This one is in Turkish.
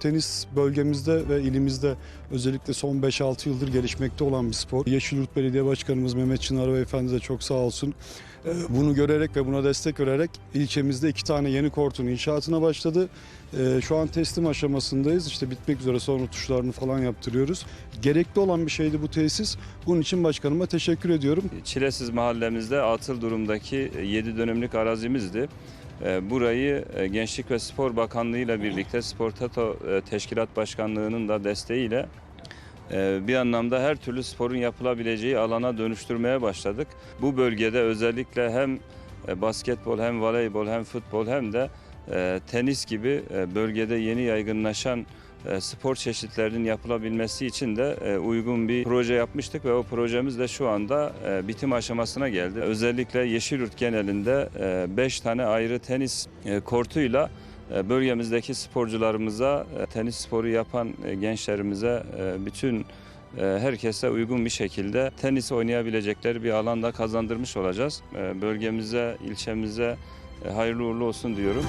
Tenis bölgemizde ve ilimizde özellikle son 5-6 yıldır gelişmekte olan bir spor. Yeşilyurt Belediye Başkanımız Mehmet Çınar Beyefendi de çok sağ olsun. Ee, Bunu görerek ve buna destek vererek ilçemizde iki tane yeni kortun inşaatına başladı. Ee, Şu an teslim aşamasındayız. İşte bitmek üzere sonra tuşlarını falan yaptırıyoruz. Gerekli olan bir şeydi bu tesis. Bunun için başkanıma teşekkür ediyorum. Çilesiz mahallemizde atıl durumdaki 7 dönümlük arazimizdi. E, Burayı e, Gençlik ve Spor Bakanlığı ile birlikte Spor Tato e, Teşkilat Başkanlığı'nın da desteğiyle e, bir anlamda her türlü sporun yapılabileceği alana dönüştürmeye başladık. Bu bölgede özellikle hem e, basketbol hem voleybol hem futbol hem de e, tenis gibi e, bölgede yeni yaygınlaşan e, spor çeşitlerinin yapılabilmesi için de e, uygun bir proje yapmıştık ve o projemiz de şu anda e, bitim aşamasına geldi. Özellikle Yeşilyurt genelinde 5 tane ayrı tenis e, kortuyla e, bölgemizdeki sporcularımıza, e, tenis sporu yapan e, gençlerimize, e, bütün herkese uygun bir şekilde tenis oynayabilecekleri bir alanda kazandırmış olacağız. Bölgemize, ilçemize hayırlı uğurlu olsun diyorum.